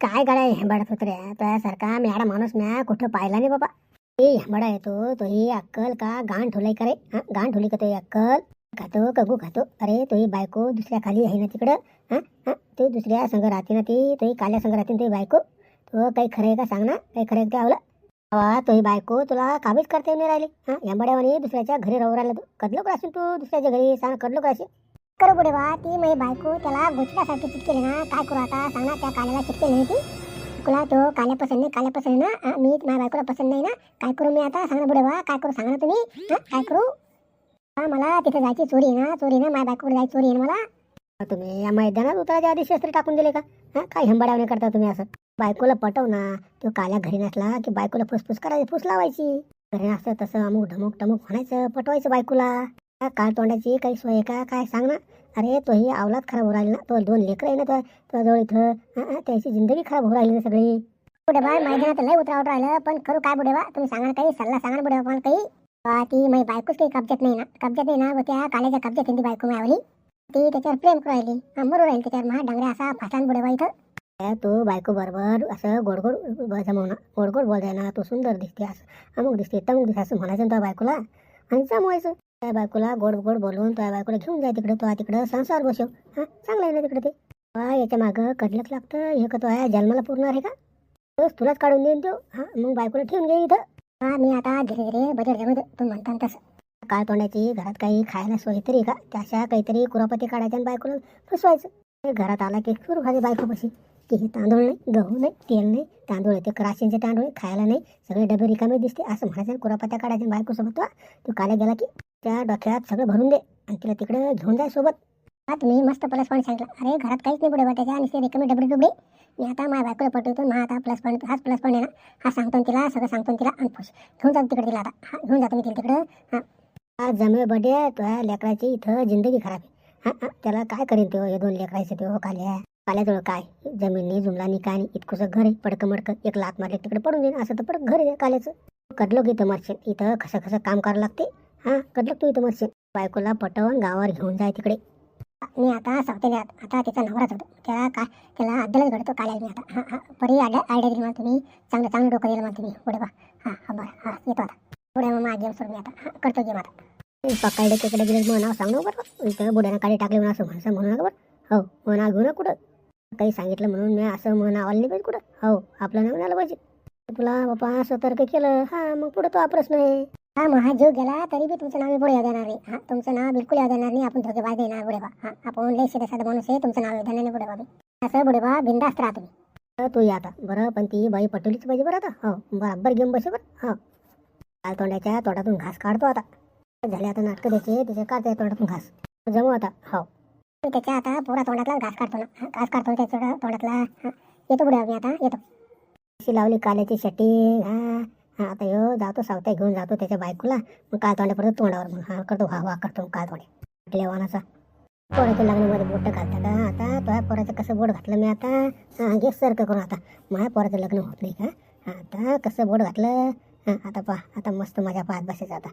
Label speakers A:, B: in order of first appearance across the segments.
A: काय गाड्या हेंबाडत होत रे? तुझ्यासारखा म्याडा माणूस म्या कुठं पाहिला नाही बाबा. ए हेंबाडा येतो तो. ही अक्कल का गाण ठोलाय का रे? हा गाण ठोली का तो अक्कल? खातो कगू खातो? अरे तो ही बायको दुसऱ्या खाली आहे ना तिकडं? हा हा ते दुसऱ्या संघ राहते ना ती? तोही काल्या संघ राहते ना ती बायको? तो काही खरं आहे का सांग ना? काही खरं आहे का आवलं? अवा तो बायको तुला काबीज करता येऊन नाही राहिली? हा हेंबाड्यावानी दुसऱ्याच्या घरी राहू राहिला तू. कदलो का असेल तू दुसऱ्याच्या घरी? सांग कडलो का असेल करू पुढे बा ती माझी बायको त्याला गोचल्यासारखी चिटकेली ना काय करू आता सांग ना त्या काल्याला चिटकेली नाही ती. तुला तो काल्या पसंत नाही काल्या पसंत आहे ना मी माझ्या बायकोला पसंत नाही ना काय करू मी आता सांग ना पुढे बा काय करू सांगा ना तुम्ही काय करू? मला तिथे जायची चोरी आहे ना चोरी ना माझ्या बायकोकडे जायची चोरी आहे ना मला. तुम्ही या मैदानात उतरायच्या आधी शस्त्र टाकून दिले का? हा काय हेंबाडावणे करता तुम्ही असं? बायकोला पटव ना तो काल्या घरी नसला की बायकोला फुसफुस करायची फुस लावायची. घरी नसतं तसं अमुक ढमुक टमुक म्हणायचं पटवायचं बायकोला. काळ तोंडाची काही सोय आहे का? काय सांग ना. अरे तो ही अवलाद खराब होऊ राहिली ना. तो दोन लेकरं आहे ना तो तुझ्याजवळ इथं त्याची जिंदगी खराब होऊ राहिली ना सगळी. बुढे बा मैदानात लय उतरावट राहिलं. पण करू काय बुढे बा तुम्ही सांगा काही सल्ला सांगा बुढे पण काही. ती माझी बायकोच काही कब्जत नाही ना. कब्जत नाही ना. त्या काल्याच्या कब्जात आहे ती बायको मिळाली ती त्याच्यावर प्रेम करू राहिली. मरू राहील त्याच्यावर. महा डांगऱ्या असा फासान बुढे बा इथं. तू बायको बरोबर असं गोडगोड जमवणं गोडगोड बोलताय ना तू सुंदर दिसते असं. अमुक दिसते तमुक दिसते असं म्हणायचं ना त्या बायकोला. आणि जमवायचं. त्या बायकोला गोड गोड बोलवून त्या बायकोला घेऊन जाय तिकडे तो तिकडं संसार बसव. हां चांगलं आहे ना तिकडे ते? बा, याच्या मागं कडलक लागतं हे का तो आहे जन्माला पुरणार आहे का? तोच तुलाच काढून देईन तो. हां मग बायकोला ठेवून घे इथं. हा मी आता धीरे धीरे बदल घेऊन तू म्हणता तसं. काय तोंडाची घरात काही खायला सोय तरी का? त्याच्या काहीतरी कुरापती काढायच्या आणि बायकोला फसवायचं. घरात आला की सुरू खाली बायकोपाशी की हे तांदूळ नाही गहू नाही तेल नाही तांदूळ आहे ते राशींचे तांदूळ आहे, खायला नाही. सगळे डबे रिकामे दिसते असं म्हणायचं कुरापत्या काढायच्या बायकोसोबत तो काल्या गेला की त्या डोक्यात सगळं भरून दे आणि तिला तिकडे घेऊन जाय सोबत. हा मी मस्त प्लस पॉईंट सांगितलं. अरे घरात काहीच नाही पुढे त्याच्या आणि ते रिकामे डबडे डुबडे मी आता माझ्या बायकोला पटवतो. मग आता प्लस पॉईंट हाच प्लस पॉईंट आहे ना. हा सांगतो तिला सगळं सांगतो तिला आणि खुश. घेऊन जातो तिकडे तिला आता. हा घेऊन जातो मी तिला तिकडं. हा. आज जमे बडे तुझ्या लेकराची इथं जिंदगी खराब आहे. हा हा त्याला काय करीन तो? हे दोन लेकरायचे ते हो काल्या. काल्याजवळ काय? जमिनी नाही काय नाही. इतकंसं घर आहे. पडकं मडकं. एक लात मारले तिकडे पडून देईन असं तर पडक घर आहे काल्याचं. कडलो की इथं मरशील. इथं कसं कसं काम करावं लागते. हा कडलो तू इथं मस्त? बायकोला पटवून गावावर घेऊन जाय तिकडे. मी आता सांगते आता आता तिचा नवराच होतो त्याला काय त्याला अड्ड्यालाच घडतो काय मी आता. हा हा परी आयडिया आयडिया दिली मला तुम्ही. चांगलं चांगलं डोकं दिलं मला तुम्ही. पुढे बा हा हा बरं. हा येतो आता. पुढे मग माझ्या गेम मी आता. हा करतो गेम आता. पकडले तिकडे गेले मग नाव सांग ना बरं. इथं बुड्यानं काळी टाकले म्हणून असं म्हणसं म्हणू नका बरं. हो म्हणा घेऊ ना कुठं? काही सांगितलं म्हणून मी असं म्हणून आवाला नाही पाहिजे कुठं? हो आपलं नाव आलं पाहिजे. तुला बाप्पा सतर्क केलं. हा मग पुढं तो हा प्रश्न आहे. हा मग हा जीव गेला तरी बी तुमचं नाव मी पुढे याद येणार नाही. हा तुमचं नाव बिलकुल याद येणार नाही. आपण धोके बाय देणार पुढे बा हा आपण लय शेत साधा माणूस आहे तुमचं नाव याद येणार नाही पुढे बाबी असं पुढे बा बिंदास्त राहा तुम्ही. तू या आता. बरं पण ती बाई पटवलीच पाहिजे बरं आता. हो बरोबर घेऊन बसे बरं. हो. काल तोंडाच्या तोंडातून घास काढतो आता. झाले आता नाटकं द्यायचे त्याच्या काढते तोंडातून घास. जमू आता. हो. त्याच्या आता पुरा तोंडातला घास काढतो ना. घास काढतो त्याच्या तोंडातला. येतो पुढे मी आता येतो. अशी लावली काल्याची शटी. हा. हा आता यो जातो सावता घेऊन जातो त्याच्या बायकोला. मग काल तोंडा पडतो तोंडावर मग. हा करतो हा वा करतो काल तोंडे आपल्या पोराच्या लग्नामध्ये बोट घालता का आता तुझ्या पोराचं कसं बोट घातलं मी आता? हां घे सारखं करून आता. माझ्या पोराचं लग्न होत नाही का? आता कसं बोट घातलं? हां आता पहा आता मस्त माझ्या पायात बसायचं आता.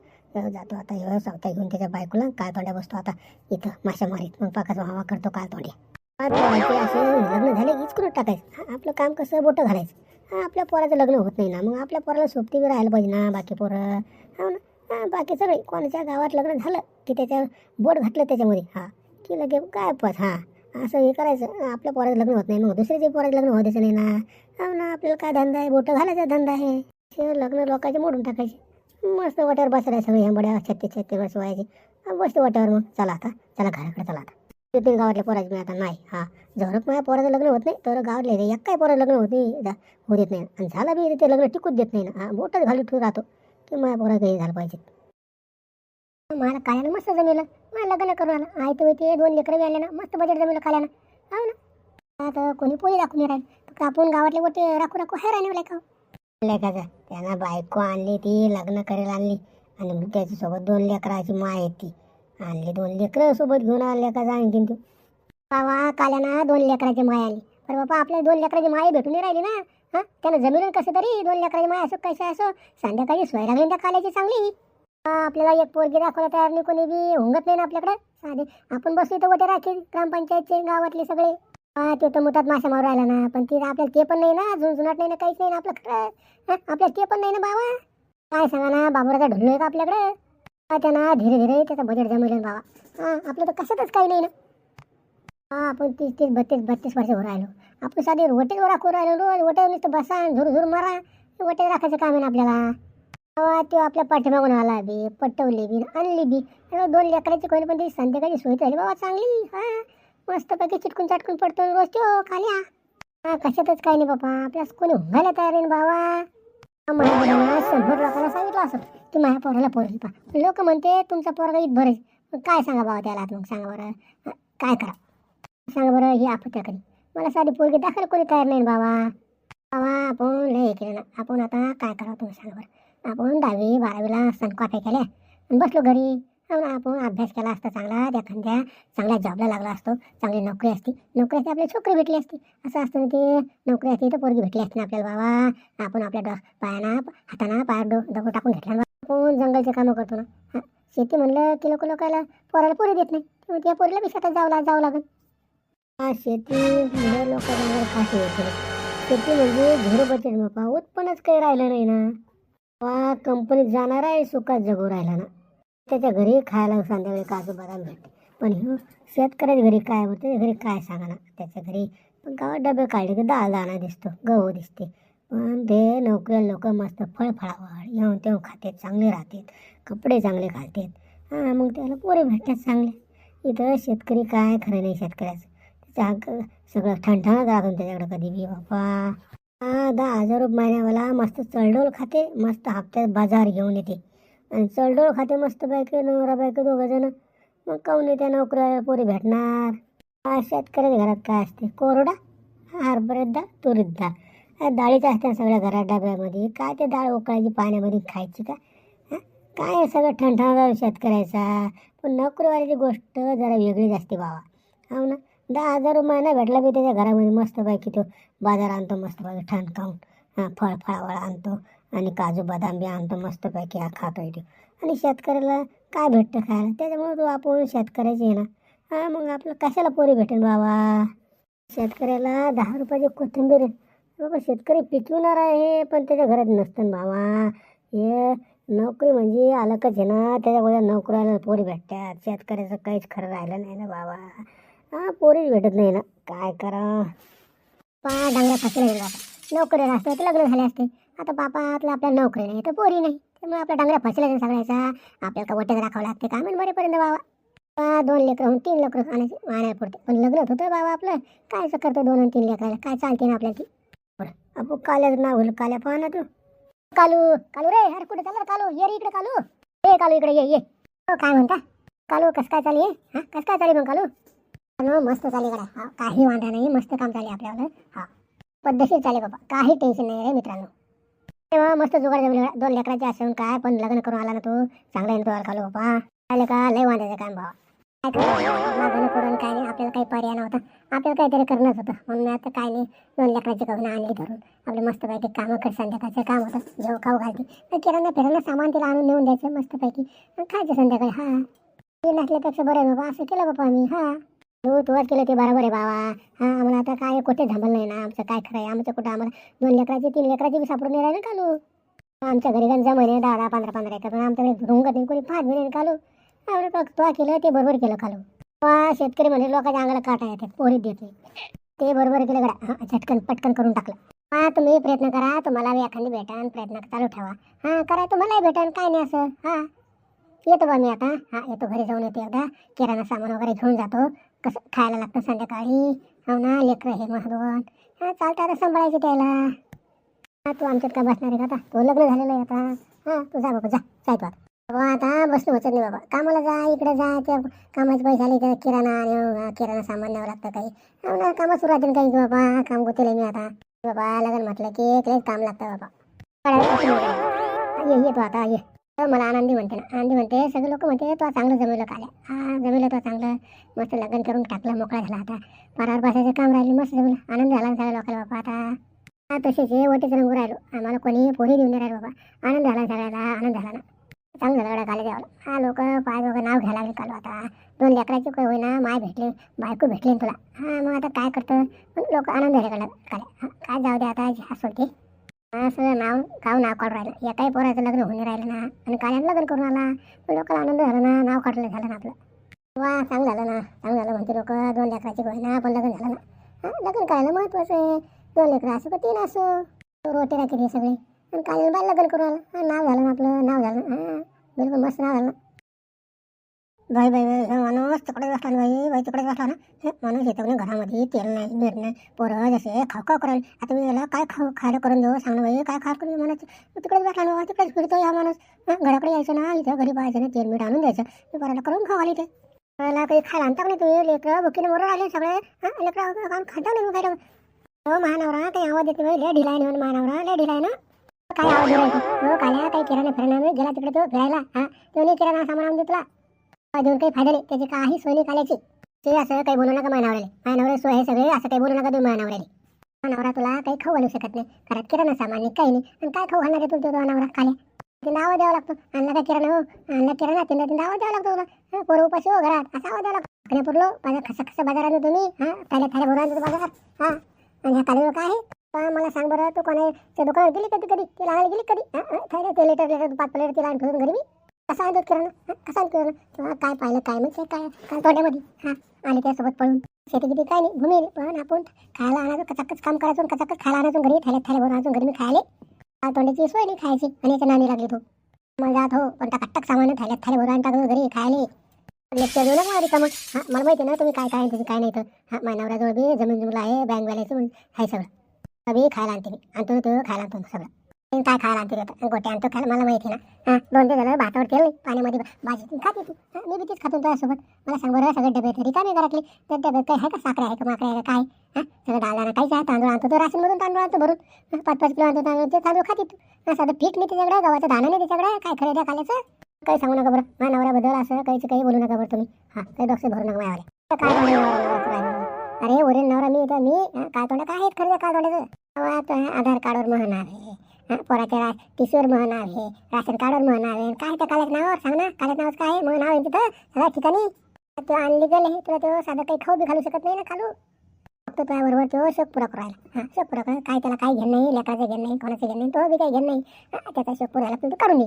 A: जातो आता यो सावता घेऊन त्याच्या बायकोला. काल तोंड्या बसतो आता. इथं माशामारीत मग पाकाचा हवा करतो काल तोंडे असं लग्न झाले हीच करून टाकायचं. हा, आपलं काम कसं बोटं घालायचं? आपल्या पोराचं लग्न होत नाही ना. मग आपल्या पोराला सोबती बी राहायला पाहिजे ना बाकी पोरं. हो ना? बाकी सगळे. कोणाच्या गावात लग्न झालं की त्याच्या बोट घातलं त्याच्यामध्ये? हा. की लगे काय पत हा. असं हे करायचं. आपल्या पोराचं लग्न होत नाही. मग दुसऱ्याच्या पोराचं लग्न होत नाही ना? हो ना आपल्याला काय धंदा आहे? बोटं घालायचा धंदा आहे. ते लग्न लोकांचे मोडून टाकायचे. मस्त वाट्यावर बसायला सगळे ह्या बड्या छत्ते छत्ते बसवायचे मस्त वाट्यावर मग. चला आता. चला घराकडे चला आता. तीन गावातल्या पोराची मी आता नाही. हा जवळच माझ्या पोराचं लग्न होत नाही तर गावातले एक काय पोरा लग्न होत नाही होऊ देत नाही. आणि झालं बी ते लग्न टिकूच देत नाही ना. हा बोटच घालून ठेवून राहतो. की माझ्या पोरा हे झालं पाहिजे. मला काल्यानं मस्त जमेलं. मला लग्न करून आलं. आहे तर ते दोन लेकरं बी आले ना. मस्त बजेट जमेलं काल्यानं हो ना. आता कोणी पोळी दाखवून नाही राहील. फक्त आपण गावातले गोटे राखू राखू हैराण नाही का लेखाचं त्यानं बायको आणली ती लग्न करायला आणली. आणि मग त्याच्यासोबत दोन लेकराची माय आहे ती. आणले दोन लेकरं सोबत घेऊन आले का आणखीन तू. बाबा काल्यानं दोन लेकराची माय आली. पण बाबा आपल्या दोन लेकराची माय भेटून नाही राहिली ना. हा? त्यानं जमिनीवर कसं तरी दोन लेकराची माय असो कसे असो संध्याकाळी सोय लागली त्या काल्याची चांगली. आपल्याला एक पोरगी दाखवला तयार नाही कोणी बी हुंगत नाही ना आपल्याकडे. साधे आपण बसलो तर वटे राखील ग्रामपंचायतचे गावातले सगळे. हा ते तर मुतात मासे मारू राहिला ना पण ते आपल्याला ते पण नाही ना झुंझुनाट नाही ना काहीच नाही ना आपलं खरं हा, आपल्याला ते पण नाही ना बाबा. काय सांगा ना बाबूराचा ढुल्लो आहे का आपल्याकडे? हा त्यांना धीरे धीरे त्याचं बजेट जमवलं बाबा हां आपलं तर कशातच काही नाही ना. आपण तीस तीस बत्तीस बत्तीस वर्ष हो राहिलो. आपण साधी वटेवर राखू राहिलो रोज वटेवर नुसतं बसा आणि झुर झुर मारा. वटेवर राखायचं काम आहे ना आपल्याला. तेव्हा तो आपल्या पाठीमागून आला बी पटवली बी आणली बी. आणि दोन लेकराची कोणी पण ती संध्याकाळी सोय झाली. बाबा चांगली. हा मस्तपैकी चिटकून चाटकून पडतो रोज तो खाल्या हां कशातच काही नाही बाबा आपल्यास कोणी हुंगायला तयार आहे ना बाबा मला लोकांना सांगितलं असं की माझ्या पोराला पोरगी पा लोक म्हणते तुमचा पोरगा ईद भरेल काय सांगा बाबा त्याला आता मग सांगा बरं काय करा सांगा बरं ही. आपत्या करी मला साधी पोरगी दाखल कोणी तयार नाही बाबा बाबा आपण लय केलं ना आपण आता काय करावं तुम्ही सांगा बरं आपण दहावी बारावीला सनकॉफ्या केल्या आणि बसलो घरी हो आपण अभ्यास केला असता चांगला त्या चांगल्या जॉबला लागला असतो चांगली नोकरी असती नोकरी असती आपली छोकरी भेटली असती. असं असतं ना ते नोकरी असती तर पोरगी भेटली असती ना आपल्याला बाबा आपण आपल्या डॉ पायाना हाताना पायात डो दगड टाकून घेतला आपण जंगलचे कामं करतो ना. हा शेती म्हणलं की लोक लोकाला पोराला पोरी देत नाही त्यामुळे त्या पोरीला बी शेतात जावं जावं लागेल हा शेती म्हणजे लोक शेती म्हणजे झिरो बापा उत्पन्नच काही राहिलं नाही ना. वा कंपनीत जाणार आहे सुखात जगू राहिला ना. त्याच्या घरी खायला संध्याकाळी काजू बदाम भेटते. पण ह्यो शेतकऱ्याच्या घरी काय होतं त्याच्या घरी काय सांगा ना त्याच्या घरी गावात डबे काढले की डाळ दाणा दिसतो गहू दिसते. पण ते नोकऱ्या लोक मस्त फळ फळावळ येऊन तेव्हा खातात चांगले राहतात कपडे चांगले घालतात. हां मग त्याला पोरे भेटतात चांगले. इथं शेतकरी काय खरं नाही शेतकऱ्याचं. त्याच्या सगळं ठणठणत राहतो त्याच्याकडे कधी बी बाप्पा दहा हजार रुपये महिन्यावाला मस्त चळडोल खाते मस्त हप्त्यात बाजार घेऊन येते. आणि चळडोळ खाते मस्त बायके नवरा बायको दोघं जण. मग काऊन त्या नोकऱ्या पोरी भेटणार? शेतकऱ्याच्या घरात काय असते? कोरडा? हरभऱ्यात डाळ तुरीत डाळ डाळीच असते सगळ्या घरात डब्यामध्ये. काय ते डाळ उकळायची पाण्यामध्ये खायची का? काय हे सगळं ठणठणा शेतकऱ्याचा? पण नोकरीवाल्याची गोष्ट जरा वेगळीच असते बाबा. हो ना? दहा हजार रुपये नाही भेटला बी त्याच्या घरामध्ये मस्तपैकी तो बाजार आणतो मस्तपैकी ठण खाऊन हां फळ फळावळ आणतो. आणि काजू बदाम बी आणतो मस्तपैकी हा खातो तो. आणि शेतकऱ्याला काय भेटतं खायला? त्याच्यामुळे तो आपण शेतकऱ्याची आहे ना. हां मग आपलं कशाला पोरी भेटेल बाबा? शेतकऱ्याला दहा रुपयाची कोथिंबीर बाबा शेतकरी पिकवणार आहे पण त्याच्या घरात नसतं ना बाबा. हे नोकरी म्हणजे आलं आहे ना. त्याच्यामुळे नोकऱ्याला पोरी भेटतात. शेतकऱ्याचं काहीच खरं राहिलं नाही ना बाबा. हां पोरीच भेटत नाही ना. काय करा पा डांगऱ्या फासल्या बाबा नोकरी असते तर लग्न झाले असते. आता बापातलं आपल्या नोकरी नाही तर पोरी नाही. त्यामुळे आपल्या डांगऱ्या फसल्या सगळ्याचा आपल्याला का वटेच राखावं लागते का? म्हणून बरेपर्यंत बाबा. दोन लेकरं होऊन तीन लेकरं आणायचे आणायला पडते पण लग्न होतं बाबा आपलं. काय असं करतो दोन तीन लेकराला? काय चालते ना आपल्याला ती? बरं. आपण काल्याचं नाव होईल काल्या पहा ना तू. कालू कालू रे अरे कुठे चालला कालू? ये रे इकडे कालू. ये कालू इकडे ये ये. हो, काय म्हणता? कालू कसं काय चालू आहे हां कसं काय चालू मग कालू? मस्त चालू इकडे हा काही वांधा नाही मस्त काम चालू आपल्याला हा पद्धतशीर चालेल बाबा. काही टेन्शन नाही रे मित्रांनो. तेव्हा मस्त जुगाड जमले दोन लेकराचे असून काय पण लग्न करून आला ना तू. चांगला आहे ना तो आले का लय वांधायचं काम बाबा लग्न करून काय नाही. आपल्याला काही पर्याय नव्हता. आपल्याला काहीतरी करणंच होतं. म्हणून आता काय नाही. दोन लेकराची करून आणली धरून. आपले मस्तपैकी कामं कर संध्याकाळचं काम होतं. जेव खाऊ घालते. तर किराणा फिरायला सामान तिला आणून नेऊन द्यायचं मस्तपैकी. खायचं संध्याकाळी हा. ते नसल्यापेक्षा बरं आहे बाबा. असं केलं बाबा आम्ही हा. हो, तू तुवाच केलं ते बरोबर आहे बाबा. हा आम्हाला आता काय कुठे थांबलं नाही ना आमचं काय खरं आहे आमचं कुठं आम्हाला दोन लेकराची तीन लेकराची बी सापडून नाही राहिले ना कालू. आमच्या घरी गंजा महिने दहा दहा पंधरा पंधरा एकर पण आमच्याकडे रुंगत नाही कोणी पाच महिने कालू. एवढं बघ तो केलं ते बरोबर केलं कालू. वा शेतकरी म्हणजे लोकांच्या अंगाला काटा येतात पोरीत देत नाही. ते बरोबर केलं गडा झटकन पटकन करून टाकलं. हा तुम्ही प्रयत्न करा तुम्हाला एखादी भेटान प्रयत्न चालू ठेवा. हां करा तुम्हालाही भेटान काय नाही असं. हां. येतो बा मी आता. हां येतो घरी जाऊन येतो एकदा. किराणा सामान वगैरे घेऊन जातो. कसं खायला लागतं संध्याकाळी? हो ना लेकरं हे महत्वान हां चालतं आता सांभाळायचं त्याला. हां तू आमच्यात का बसणार आहे का आता? तो लग्न झालेलं आहे आता. हां तू जा बाबा जा. जाय तू बाबा आता हो, बसणं होत नाही बाबा. कामाला जा इकडे जा. त्या कामाचे पैसे आले तर किराणा आणि हो, किराणा सामान न्यावं लागतं काही. हो ना कामं सुरू राहतील काही बाबा. काम गोतेले मी आता. बाबा लग्न म्हटलं की एकलेच काम लागतं बाबा. कळायला ये तू आता ये. तर मला आनंदी म्हणते ना. आनंदी म्हणते सगळे लोक म्हणते तो चांगलं जमवलं काल्या हा जमवलं तो चांगलं. मस्त लग्न करून टाकलं मोकळा झाला आता. पारावर बसायचं काम राहिले मस्त जमलं. आनंद झाला सगळ्या लोकांना बाबा आता. हा तसेच हे वटेच रंगू राहिलो. आम्हाला कोणी पोरी देऊन नाही राहिलो बाबा. आनंद झाला सगळ्याला आनंद झाला ना. चांगलं झालं काले द्यावं हा लोक पाय वगैरे नाव घ्यायला लागले कालो आता. दोन लेकराची काय होईना माय भेटली बायको भेटली तुला. हां मग आता काय करतं? लोक आनंद झाले काढला काय जाऊ दे आता जी असं नाव गाव नाव काढून राहिलं. एकाही पोराचं लग्न होऊन राहिलं ना आणि काल्यानं लग्न करून आला. लोकांना आनंद झाला ना नाव काढलं झालं ना आपलं. वा चांग झालं ना चांग झालं म्हणते लोक दोन लेकराची होईना पण लग्न झालं ना. लग्न करायला महत्त्वाचं आहे. दोन लेकरं असो का तीन असो. रोटेला राहते सगळी सगळे. आणि काल्यानं बाय लग्न करून आलं. नाव झालं ना आपलं नाव झालं हां बिलकुल मस्त नाव झालं बाई बाई बाई माणूस तिकडे बसला ना बाई बाई तिकडे बसला ना. माणूस येतो ना घरामध्ये तेल नाही मीठ नाही पोरं जसे खाऊ खाऊ करायला आता मी याला काय खाऊ खायला करून देऊ? सांग ना बाई काय खा करून म्हणायचं? तिकडेच बसला ना तिकडेच फिरतो या माणूस. घराकडे यायचं ना इथं घरी पाहायचं ना तेल मीठ आणून द्यायचं. मी पोराला करून खाऊ घाली ते मला काही खायला आणता नाही तुम्ही? लेकरं बुकीने मोरं आले सगळे. हां लेकरं काम खाता नाही मी खायला हो महानवरा काही आवाज येते बाई. लय ढिलाय आहे म्हणून महानवरा लय ढिलाय ना. काय आवाज हो काल्या काही किराणा फिरणा मी गेला तिकडे तो फिरायला. हा तो नाही किराणा सामान आणून देतला. देऊन काही फायदा नाही. त्याची काही सोय नाही काल्याची. ते असं काही बोलू नका मानावरेले मानावरे सोय आहे सगळे. असं काही बोलू नका तुम्ही मानावरेले मानावरा तुला काही खाऊ घालू शकत नाही. घरात किराणा सामान नाही काही नाही. आणि काय खाऊ घालणार आहे तुला तो मानावरा खाल्या ते नावं द्यावं लागतो. आणला का किराणा हो? आणला किराणा तीन तीन नावं द्यावं लागतो तुला. हं, पोरं उपाशी हो घरात. असा आवाज द्यावा लागतो. आणि पुरलो माझा खसा खसा बाजार आणतो तुम्ही हां थाल्या थाल्या भरून आणतो बाजारात. हां. आणि ह्या कालीवर काय आहे. पहा, मला सांग बरं तू कोणाच्या दुकानात गेली कधी कधी? ती लागायला गेली कधी? हां, हां, थाल्या ते लिटर लिटर पाच प्लेट तिला आणून ठेवून घरी मी. कसा आणतो किराणा कसा आणतो किराणा तेव्हा काय पाहिलं काय म्हणजे काय काल तोंड्यामध्ये हा आले त्यासोबत पळून. शेती किती काय नाही. भूमी पण आपण खायला आणायचं कचाकच काम करायचं आणि कचाकच खायला आणायचं घरी थाल्यात थाल्या भरून आणायचं घरी मी खायले. काल तोंडाची सोय नाही खायची आणि याच्या नाणी लागली तू मग जात हो पण टकटक सामान थाल्यात थाल्या भरून आणता घरी खायले. लेक्चर देऊ नका मला मग हां मला माहिती आहे ना तुम्ही काय काय आहे, तुम्ही काय नाही तर हां माझ्या नवऱ्याजवळ बी जमीन जमला आहे बँक बॅलन्स आहे सगळं. बी खायला आणते मी. आणतो तो खायला आणतो सगळं. काय खायला आणते आता? गोटे आणतो खायला? मला माहिती ना. हां दोन ते झालं भातावर तेल पाण्यामध्ये भाजी ती खाते तू हां मी बी तीच खातो तुझ्यासोबत. मला सांग बरं सगळे डबे तरी काय घरातले. त्या डबे काय आहे का? साखर आहे का? माकडे आहे का? काय? हां सगळं डाळ दाणा काहीच आहे. तांदूळ आणतो तो राशनमधून तांदूळ आणतो भरून. पाच पाच किलो आणतो तांदूळ ते तांदूळ खाते तू हां साधं पीठ नाही त्याच्याकडे गव्हाचं दाणं नाही त्याच्याकडे. काय खरेदी खाल्याचं काही सांगू नका बरं. माझ्या नवऱ्याबद्दल असं काहीच काही बोलू नका बरं तुम्ही. हां काही डॉक्टर भरू नका माझ्यावर काय अरे वरील नवरा मी तर मी काय तोंडा काय आहेत खरं काय तोंडाचं आधार कार्डवर म्हण आहे हां, पोराच्या रा टिशीवर म्हण आहे राशन कार्डवर म्हण आहे काय त्या काल्यात नावावर सांग ना काल्यात नावाचं काय आहे? नाव आहे तिथं सगळ्या ठिकाणी. तो अनलिगल आहे तुला तो साधं काही खाऊ बी घालू शकत नाही ना खालू. फक्त तुझ्या बरोबर तो शोक पुरा करायला. हां शोक पुरा करायला. काय त्याला काय घेणं नाही लेकराचं घेणं नाही कोणाचं घेणं नाही तो बी काही घेणं नाही. त्याचा शोक पुरायला पण तू करून दे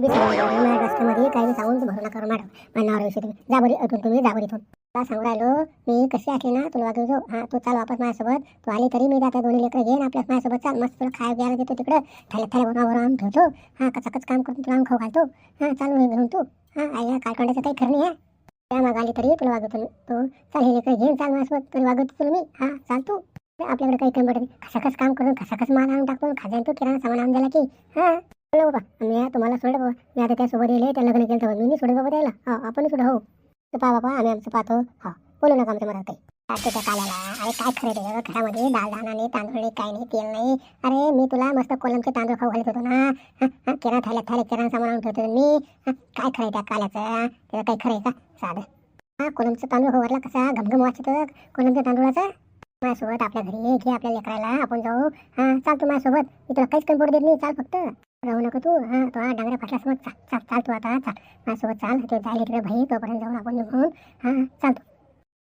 A: बी सांगून माझ्या काही सांगून भरू नका मॅडम. माझ्या तुम्ही तुम्ही इथून तुला सांगू राहिलो. मी कशी असली ना तुला वागू हां तू चाल वापस माझ्यासोबत. तू आली तरी मी आता दोन्ही लेकरं घेईन आपल्या माझ्यासोबत चाल. मस्त तुला खायला घ्यायला देतो तिकडं. थाल्या थाल्या बरोबर आम ठेवतो. हां कचाकच काम करून तुला आम खाऊ घालतो. हां चालू हे घेऊन तू. हां आई काय काढायचं काही खरं नाही आहे. त्या माग आली तरी तुला वागवतो मी. तू चाल हे लेकरं घेऊन चाल माझ्यासोबत. वागवतो तुला मी. हां चाल तू. आपल्याकडे काही कमी पडत काम करून खसाखस माल आणून टाकतो खाजान तू किराणा सामान आणून दिला की. हां. बोला बाबा मी तुम्हाला सोड बाबा. मी आता त्यासोबत येईल त्या लग्न केलं तेव्हा मी नाही बाबा त्याला. हा आपण सोडा हो. तर पहा बाबा आम्ही आमचं पाहतो. हा बोलू नका आमच्या मनात काही. त्या काल्याला. अरे काय खरं त्याच्यावर घरामध्ये दाल दाना नाही तांदूळ नाही काय नाही तेल नाही. अरे मी तुला मस्त कोलमचे तांदूळ खाऊ घालत होतो ना. हं, किराणा थाल्या थाल्या किराणा सामान आणून ठेवतो मी. काय खरं त्या काल्याचं? त्याचं काय खरं आहे का? साधं. हा कोलमचं तांदूळ खाऊ घातला कसा? घमघम वाचतो कोलमच्या तांदूळाचा. माझ्यासोबत आपल्या घरी घे आपल्या लेकराला. आपण जाऊ. हां चाल तू माझ्यासोबत. मी तुला काहीच कमी पडू देत नाही. चाल फक्त. राहू नको तू. हां तो हा डांगऱ्या फाटल्यासोबत चाल चाल चाल तू आता चाल. माझ्यासोबत चाल. तो जाईल इकडे भाई तोपर्यंत जाऊन आपण निघून हां चालतो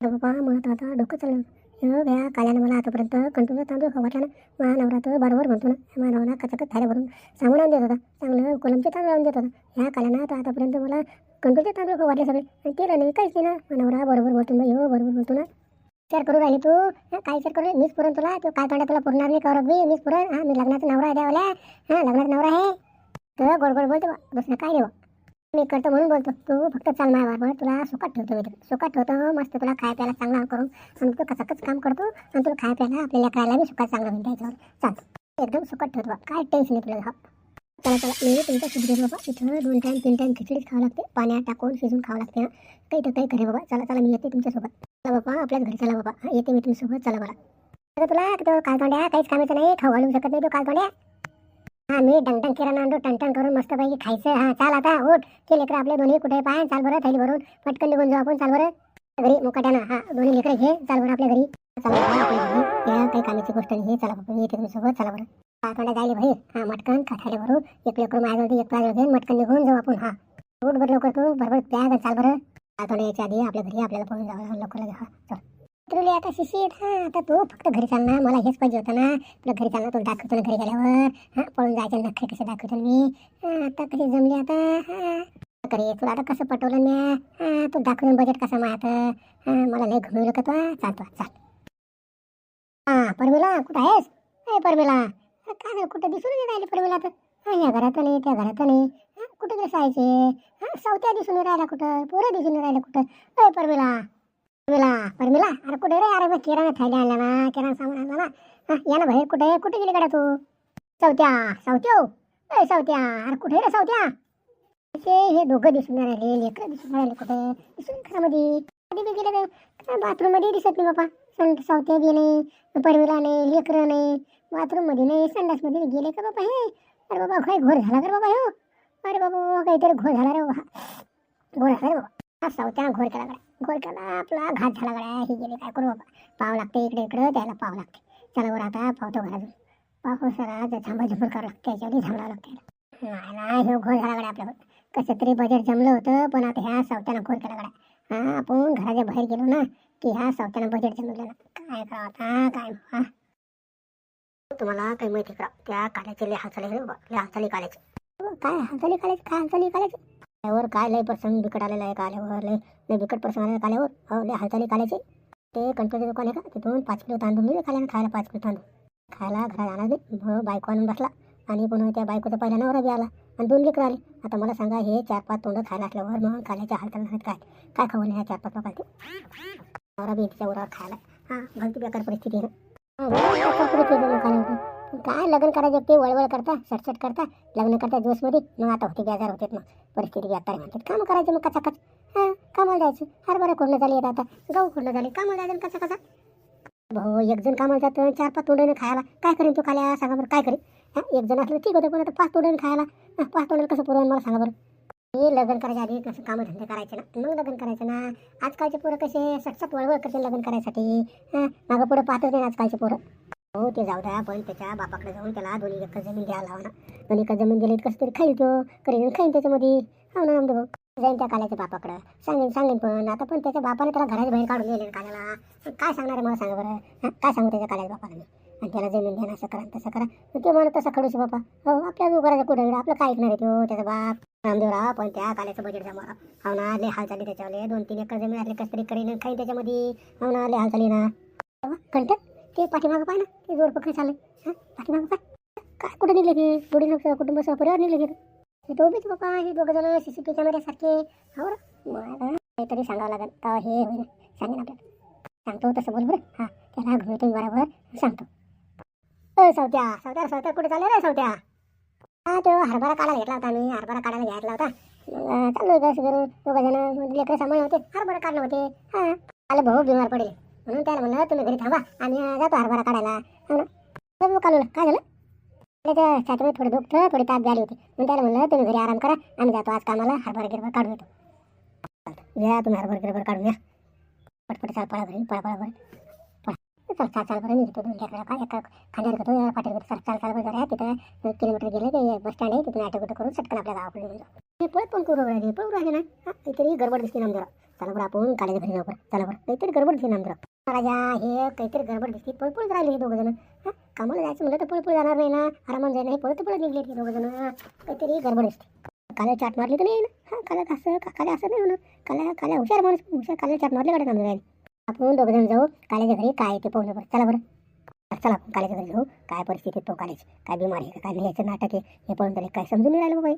A: बाबा मला तर आता डोकं चाललं हो घ्या काल्यानं मला आतापर्यंत कंटिन्यू तांदूळ खवाटला वाटला ना. माझा नवरा तर बरोबर म्हणतो ना. माझा नवरा कचाकच थाल्या भरून सांगून आणून देत होता. चांगलं कोलमचे तांदूळ आणून देत होता. ह्या काल्यानं तर आतापर्यंत मला कंटिन्यू तांदूळ खवाटले सगळे. आणि ते नाही काहीच नाही ना. नवरा बरोबर बोलतो ना हो बरोबर बोलतो ना. विचार करू राहिली तू. काय विचार करू मीच पुरण तुला. तू काय तोंडा तुला पुरणार नाही करत बी. मीच पुरण हां मी लग्नाचा नवरा आहे द्यावल्या हां लग्नाचा नवरा आहे. तर गोड गोड बोलतो बा दुसरं काय देवा? मी करतो म्हणून बोलतो. तू फक्त चाल माझ्या तुला सुखात ठेवतो मी सुखात ठेवतो. हो, मस्त तुला खाय प्यायला चांगला करून. आणि तू कचाकच काम करतो आणि तुला खाय प्यायला आपल्याला खायला बी सुखात चांगलं होईल याच्यावर चाल. एकदम सुखात ठेवतो बा काय टेन्शन नाही तुला. चला चला. मी तुमच्या शिजले बाबा. इथं दोन टाईम तीन टाईम खिचडीच खावं लागते. पाण्यात टाकून शिजून खावं लागते. ना काही तर काही करे बाबा. चला चला. मी येते तुमच्यासोबत. चला बाबा आपल्याच घरी चला बाबा. येते मी तुमच्यासोबत. चला बरा अगं तुला तो कालतोंड्या काहीच कामाचं नाही. खाऊ घालू शकत नाही तो कालतोंड्या हा मी डंगटंग किराणा आणतो टणटण करून मस्तपैकी खायचं. हा चाल आता उठ. ते लेकरं आपले दोन्ही कुठे पाय चाल बरं थैली भरून. पटकन निघून जाऊ आपण चाल बरं. घरी मुकाट्यानं. हा दोन्ही लेकरं घे चाल बरं आपल्या घरी. चला या काही कामाची गोष्ट नाही. चला बाबा येते तुमच्यासोबत. चला बरं. कालतोंड्या जायले भाई हा मटकन खायला भरू. एक लेकरं माझ्याजवळ एक पाय घेऊन मटकन निघून जाऊ आपण. हा. उठ बरं लवकर तू. बरोबर त्या चाल बरं. आता याच्या आधी आपल्या घरी आपल्याला पळून जावं लवकर हा चल. तुला आता शिशीत हा आता तू फक्त घरी चाल ना मला हेच पाहिजे होतं ना. तुला घरी चाल तुला दाखवतो ना घरी गेल्यावर. हा पळून जायचे नखरे कसे दाखवतो मी. आता कशी जमली आता हा. करे तुला आता कसं पटवलं मी हा तू दाखवून बजेट कसं माहीत हा मला लय घुमवलं का तू चालतो चाल हा परमिला कुठं आहेस? ए परमिला. काय झालं, कुठं दिसून नाही राहिली परमिला तर हा या घरात नाही त्या घरात नाही. कुठे दिसायचे? जायचे हा सवत्या दिसून राहिला राहिल्या कुठं? पोरं दिसून राहिलं कुठं? अय परमिला. परमिला परमिला. अरे कुठे रे? अरे मग किराणा थैल्या आणला ना. किराणा सामान आणला ना. हा या ना बाहेर कुठे? कुठे गेली कडा तू? सवत्या. सवत्यो. अय सवत्या. अरे कुठे रे सवत्या? ते हे दोघं दिसून राहिले. लेकरं दिसून राहिले कुठे? दिसून घरामध्ये. कधी बी गेले काय बाथरूममध्ये दिसत नाही बाबा. सं सवत्या बी नाही परमिला नाही लेकरं नाही बाथरूममध्ये नाही संडासमध्ये गेले का बाबा हे? अरे बाबा काय घोर झाला का बाबा हो? अरे बाबा काहीतरी घोळ झाला रे बाबा. घोळ झाला रे बाबा. हा सावत्यानं घोर केला गड्या. केला आपला घात झाला गड्या. ही गेली काय करू बाबा पाव लागते इकडे इकडे त्याला पाव लागते. चला बरं आता पावतो घरातून. पाव सरा थांबा झुंबर करावं लागते याच्यावर थांबवावं लागते नाही नाही हे घोळ झाला गड्या आपल्यावर कसं तरी बजेट जमलं होतं पण आता ह्या सावत्यानं घोर केला गड्या. हा आपण घराच्या बाहेर गेलो ना की ह्या सावत्यानं बजेट जमलं ना काय करावं आता? काय हा? तुम्हाला काही माहिती करा. त्या काल्याचे लय बाबा. लय हाताले काल्याचे काय हाताले काल्याचे काय हाताले काल्याचे त्यावर काय लय प्रसंग बिकट आलेला आहे काल्यावर लय लय बिकट प्रसंग आलेला काल्यावर. हो लय हलचाली काल्याचे. ते कंट्रोलचे दुकान आहे का? तिथून पाच किलो तांदूळ मिळेल खाल्यानं खायला पाच किलो तांदूळ. खायला घरात आणा दे बायको आणून बसला. आणि पुन्हा त्या बायकोचा पहिला नवरा बी आला. आणि दोन लेकर आले. आता मला सांगा हे चार पाच तोंड खायला असल्यावर मग खाल्याच्या हालचाल काय? काय खाऊ ह्या चार पाच लोकांचे? नवरा बी तिच्या उरावर खायला. हां भलती बेकार परिस्थिती आहे ना. काय लग्न करायचं ते वळवळ करता सटसट करता लग्न करता जोसमध्ये मग आता होते बेजार होते मग. परिस्थिती आता म्हणतात. कामं करायचं मग कसा कच हां कामाला जायचं. हरभरा खोडणं झाली येत आता गहू खोडणं झाली. कामाला जायचं कसा कसा भाऊ एक जण कामाला जातं चार पाच तोंडाने खायला. काय करेन तू खाल्या सांगा बरं काय करेन? हां एक जण असलं ठीक होतं पण आता पाच तोंडाने खायला. हां, पाच तोंडाने कसं पुरवून मला सांगा बरं? हे लग्न करायच्या आधी कसं कामं धंदे करायचे ना? मग लग्न करायचं ना? आजकालचे पोरं कसे सटसट वळवळ करते लग्न करायसाठी? हां मागं पुढं पाहतच नाही आजकालचे पोरं. हो ते जाऊ द्या पण त्याच्या बापाकडे जाऊन त्याला दोन्ही एकर जमीन द्यायला लावा ना. दोन एकर जमीन दिली कसं तरी खाईल तो करीन खाईन त्याच्यामध्ये. हो ना आमचं भाऊ. जाईन त्या काल्याच्या बापाकडं. सांगेन सांगेन पण. आता पण त्याच्या बापाने त्याला घराच्या बाहेर काढून दिले काल्याला. काय सांगणार आहे मला सांगा बरं? हां? काय सांगू त्याच्या काल्याच्या बापाला मी? आणि त्याला जमीन ना असं करा तसं करा. ते मला तसं खडूशी बापा. हो आपल्या करायचं कुठं आपलं काय ऐकणार आहे तो त्याचा बाप? रामदेवराव पण त्या काल्याचं बजेट जमा हो ना लय हाल चाली त्याच्यावाले. दोन तीन एकर जमीन असले कसं तरी करीन खाईन त्याच्यामध्ये. हो ना लय हाल चाली ना. हो, कंटक ते पाठीमागं पाय ना ते जोड पकडे चालले. हां? पाठीमागं पाय काय कुठे निघले ते? थोडी लोक कुटुंब परिवार निघले ते? हे तो बीच बाबा हे दोघं जण सी सी टी कॅमेऱ्यासारखे हो रे मला काहीतरी सांगावं लागेल. तेव्हा हे होईल. सांगेन आपल्याला. सांगतो तसं बोल बरं. हां त्याला घेतो बरोबर. सांगतो. अ सवत्या सावत्या कुठे चालले रे सावत्या? हा तो हरभरा काढायला घेतला होता मी हरभरा काढायला घ्यायला होता. मग चाललो होतं करून. दोघं जण लेकरं सांभाळ होते. हरभरा काढणं होते. हां आलं भाऊ बिमार पडेल. म्हणून त्याला म्हणलं तुम्ही घरी थांबा आम्ही जातो हरभरा काढायला. हो ना? कालू काय झालं? त्याच्या छातीमध्ये थोडं दुखतं थोडी ताप झाली होती. म्हणून त्याला म्हणलं तुम्ही घरी आराम करा आम्ही जातो आज कामाला हरभरा गिरभर काढून येतो. या तुम्ही हरभर गिरभर काढून या. पटपट चाल पळा घरी पळा पळा बरं चाल चाल चाल बरं मी घेतो दोन लेकरं का एका खांद्यावर घेतो पाठीवर घेतो. चाल चाल बरं जरा तिथं किलोमीटर गेले ते बस स्टँड आहे. तिथून ऑटो बिटो करून सटकन आपल्या गावाकडे म्हणजे हे पळत पण करू राहिले पळू राहिले ना? हा काहीतरी गडबड दिसते ना जरा चला बरं आपण काढायचं घरी जाऊ बरं चला बरं. काहीतरी गडबड दिसते ना जरा राजा हे काहीतरी गडबड दिसते. पळपळत राहिले हे दोघं जण. हा कामाला जायचं म्हणलं तर पळपळ जाणार नाही ना. आरामात जायला हे पळत पळत निघले हे दोघं जण. काहीतरी गडबड दिसते काल्या चाट मारली तर नाही ना. हा काल्या असं का- काल्या असं नाही होणार. काल्या काल्या हुशार माणूस हुशार काल्या चाट मारली कामं समजा आपण दोघं जण जाऊ काल्याच्या घरी काय ते पाहून बरं. चला बरं. चला आपण काल्याच्या घरी जाऊ. काय परिस्थिती तो कालेज काय बिमारी आहे का काय नाही याचं नाटक आहे. हे पळून तरी काय समजून नाही राहिलं बाई